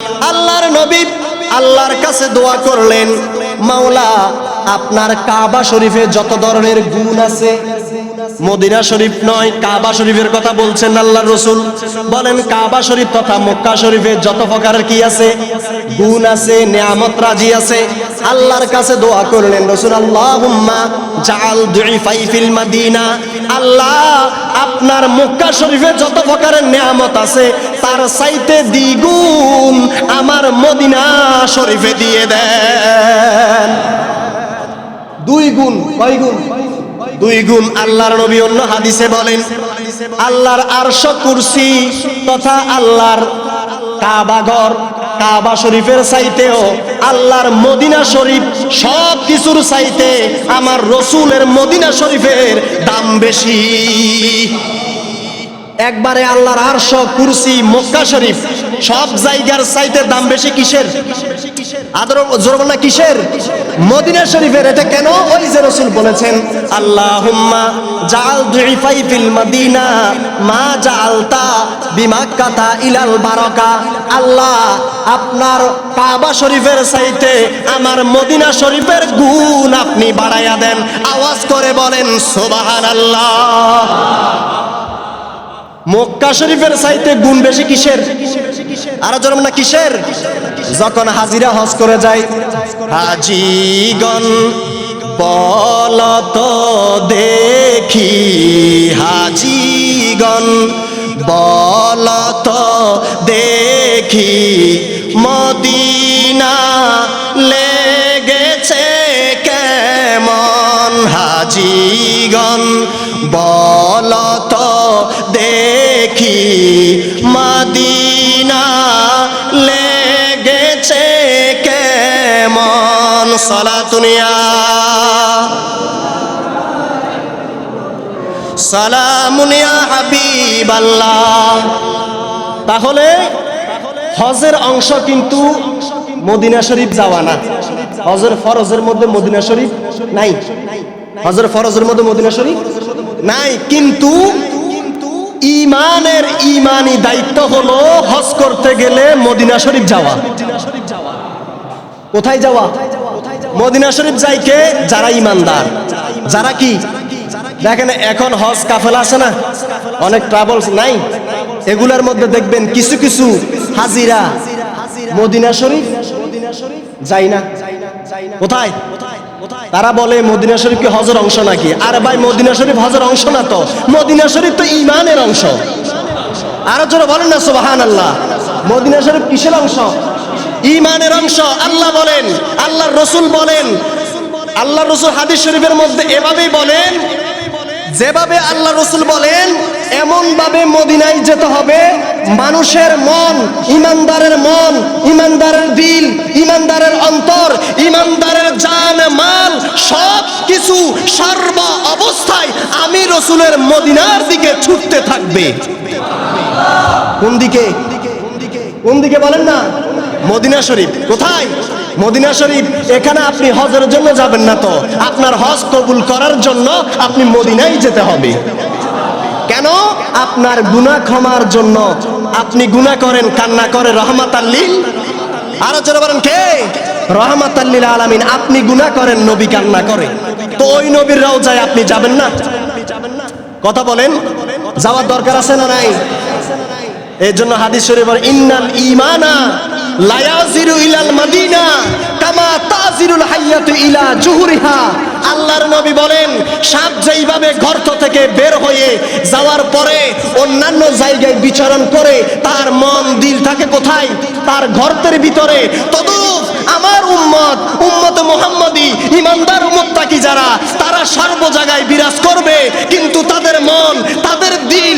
আল্লাহর নবী আল্লাহর কাছে দোয়া করলেন মাওলা আপনার কাবা শরীফে যত ধরনের গুণ আছে মদিনা শরীফ নয় কাবা শরীফের কথা বলছেন আল্লাহ রসুল। বলেন কাবা শরীফ তথা মক্কা শরীফে যত প্রকারের কি আছে? গুণ আছে নিয়ামত রাজি আছে। আল্লাহর কাছে দোয়া করলেন রসুল আল্লাহুম্মা জাল দুইফাই ফিল মাদিনা। আল্লাহ আপনার মক্কা শরীফে যত প্রকারের নিয়ামত আছে তার চাইতে দ্বিগুণ আমার মদিনা শরীফে দিয়ে দেন। দুই গুণ কয় গুণ? দুই গুণ আল্লাহর নবী অন্য হাদিসে বলেন, আল্লাহর আরশ কুরসি তথা আল্লাহর কাবাঘর কাবা শরীফের চাইতেও আল্লাহর মদিনা শরীফ সব কিছুর চাইতে আমার রসুলের মদিনা শরীফের দাম বেশি। একবারে আল্লাহর আরশ কুরসি মক্কা শরীফ সব জায়গার চাইতে দাম বেশি কিসের? আদর কিসের? মদিনা শরীফের এটা কেন? ওই যে রসুল বলেছেন আল্লাহুম্মা জাল দুইফাই ফিল মদিনা মা জালতা বিমাক্কাতা ইলাল বারাকা। আল্লাহ আপনার কাবা শরীফের চাইতে আমার মদিনা শরীফের গুণ আপনি বাড়াইয়া দেন। আওয়াজ করে বলেন সুবহানাল্লাহ। মক্কা শরীফের চাইতে গুণ বেশি কিসের? আর জন্ম না, কিসের? যখন হাজিরা হজ করে যায়, হাজিগণ বলত দেখি, হাজিগণ বলত দেখি, মদিনা লেগেছে কেমন? হাজিগণ বলত দেখি তাহলে হজের অংশ কিন্তু মদিনা শরীফ যাওয়া না। হজের ফরজের মধ্যে মদিনা শরীফ নাই। হজের ফরজের মধ্যে মদিনা শরীফ নাই। কিন্তু ইমানের ইমানি দায়িত্ব হলো হজ করতে গেলে মদিনা শরীফ যাওয়া। কোথায় যাওয়া? মদিনা শরীফ যাই কে যারা ইমানদার। যারা কি? দেখেন এখন হজ কাফেলা আছে না? অনেক ট্রাভেলস নাই? এগুলার মধ্যে দেখবেন কিছু কিছু হাজিরা মদিনা শরীফ যাই না। কোথায়? তারা বলে, মদিনা শরীফ কি হজের অংশ নাকি? আর ভাই, মদিনা শরীফ হজের অংশ না তো। মদিনা শরীফ তো ইমানের অংশ। আরও জোরে বলেন না সুবাহান আল্লাহ মদিনা শরীফ কিসের অংশ? ইমানের অংশ, আল্লাহ বলেন, আল্লাহর রসুল বলেন আল্লাহ রসুল হাদিস শরীফের মধ্যে এভাবেই বলেন, যেভাবে আল্লাহ রসুল বলেন এমন ভাবে মদিনায় যেতে হবে, মানুষের মন, ইমানদারের মন, ইমানদারের দিল, ইমানদারের অন্তর, ইমানদারের জান, মাল সব কিছু সর্ব অবস্থায় আমি রসুলের মদিনার দিকে ছুটতে থাকবে। কোন দিকে? কোন দিকে বলেন না? Madina Sharif. কোথায়? মদিনা শরীফ, এখানে আপনি হজের জন্য যাবেন না তো। আপনার হজ কবুল করার জন্য আপনি মদিনায় যেতে হবে। কেন? আপনার গুনাহ ক্ষমার জন্য। আপনি গুনাহ করেন, কান্না করে, রহমাত আল্লিল আরও জোরে বলেন কে? রহমাত আল্লিল আলামিন, আপনি গুনাহ করেন, নবী কান্না করে। তো ওই নবীর রওজায় আপনি যাবেন না? কথা বলেন। যাওয়ার দরকার আছে না নাই? এই জন্য হাদিস শরীফ ইন্নাল ইমানা লায়াজিরু ইলাল মাদিনা কামা তাজিরুল হাইয়াতু ইলা জুহুরিহা। আল্লাহর নবী বলেন, সাপ যেইভাবে গর্ত থেকে বের হয়ে যাওয়ার পরে অন্যান্য জায়গায় বিচরণ করে, তার মন, দিল থাকে কোথায়? তার গর্তের ভিতরে। তদুপ আমার উম্মত উম্মত মোহাম্মদী, ইমানদার মুত্তাকি যারা, তারা সর্ব জায়গায় বিরাজ করবে, কিন্তু তাদের মন, তাদের দিল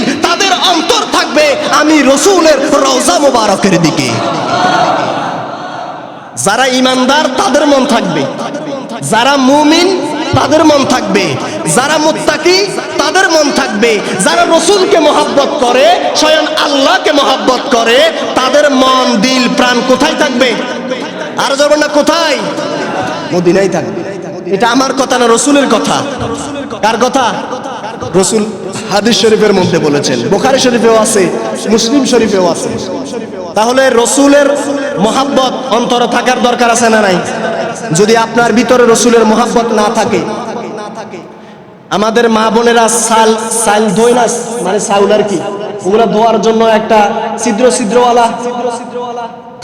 আমি রসুলের রওজা মুবারকের দিকে। যারা ইমানদার, তাদের মন থাকবে। যারা মুমিন, তাদের মন থাকবে। যারা মুত্তাকি, তাদের মন থাকবে। যারা রসুলকে মহাব্বত করে, স্বয়ং আল্লাহকে মহাব্বত করে, তাদের মন, দিল, প্রাণ কোথায় থাকবে? আর যাবেন না, কোথায়? থাকবে। এটা আমার কথা না, রসুলের কথা। কার কথা? রসুল হাদিস শরীফের মধ্যে বলেছেন। বোখারি শরীফেও আছে, মুসলিম শরীফেও আছে। তাহলে রসুলের মোহাব্বত অন্তরে থাকার দরকার আছে না নাই? যদি আপনার ভিতরে রসুলের মোহাব্বত না থাকে, আমাদের মা বোনেরা সাল সাল ধোয় না মানে সাউল আর কি? ওগুলো ধোয়ার জন্য একটা ছিদ্র ছিদ্রওয়ালা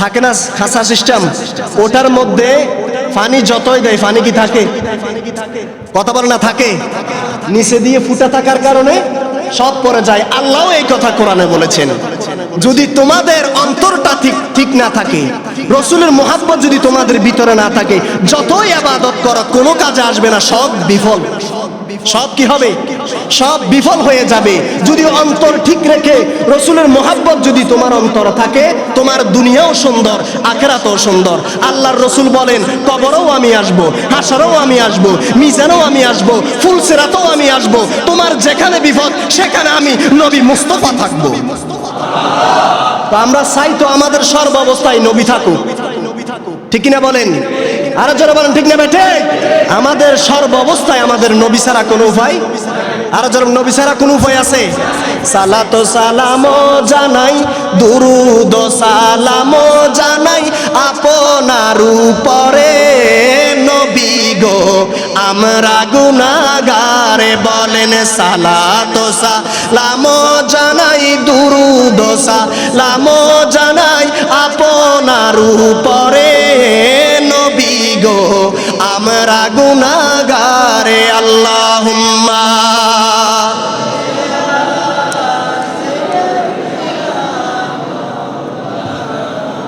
থাকে না খাসা সিস্টেম ওটার মধ্যে পানি যতই দেয়, ফানি কি থাকে? কথা বলে না, থাকে। নিচে দিয়ে ফুটা থাকার কারণে সব পরে যায়। আল্লাহ এই কথা কোরআনে বলেছেন। যদি তোমাদের অন্তরটা ঠিক ঠিক না থাকে, রসুলের মহাব্বত যদি তোমাদের ভিতরে না থাকে, যতই আবাদত করা, কোনো কাজে আসবে না, সব বিফল। সব কি হবে? সব বিফল হয়ে যাবে। যদি অন্তর ঠিক রেখে রসুলের মোহাব্বত যদি তোমার অন্তর থাকে, তোমার দুনিয়াও সুন্দর, আখেরাতও সুন্দর। আল্লাহর রসুল বলেন, কবরও আমি আসব হাসারও আমি আসব, মিজানও আমি আসব ফুলসেরাতেও আমি আসব। তোমার যেখানে বিপদ, সেখানে আমি নবী মুস্তফা থাকব। তো আমরা চাই তো আমাদের সর্ব অবস্থায় নবী থাকুক। ঠিক না বলেন? আরও যারা বলেন, ঠিক না বেঠে আমাদের সর্ব অবস্থায় আমাদের নবী ছাড়া কোনো উপায়? আরও যারা নবী ছাড়া কোনো উপায় আছে? সালাত সালাম জানাই দুরুদ সালাম জানাই, আপনার উপরে নবী গো আমরা গুনাগারে বলেন সালা দোষা লামো জানাই দুরু দোসা লামো জানাই আপনার উপরে। নবী গো, আমরা গুনাগারে আল্লাহুম্মা